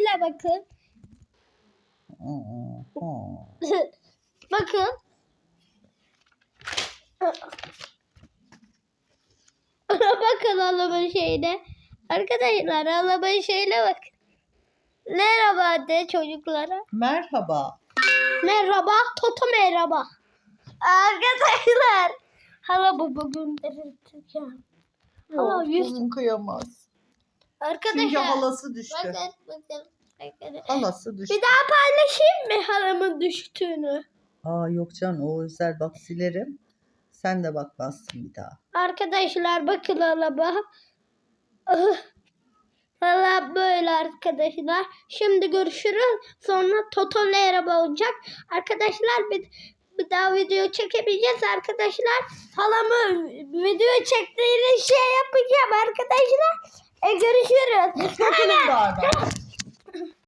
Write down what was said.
şöyle bakın. bakın. bakın alamın şeyine. Arkadaşlar alamın şeyine bakın. Merhaba de çocuklara. Merhaba. Merhaba, Toto merhaba. Arkadaşlar. Hala delirttik ya. Hala yüz. Kızım kıyamaz. Çünkü Arkadaşlar. halası düştü. Bakın, bakın. bakın. Halası düştü. Bir daha paylaşayım mı halamın düştüğünü? Aa yok can o özel bak silerim. Sen de bakmazsın bir daha. Arkadaşlar bakın halama. Hala böyle arkadaşlar. Şimdi görüşürüz. Sonra Toto merhaba olacak. Arkadaşlar bir, bir daha video çekemeyeceğiz arkadaşlar. Halamı video çektiğini şey yapacağım arkadaşlar. Görüşürüz. Bakalım bari.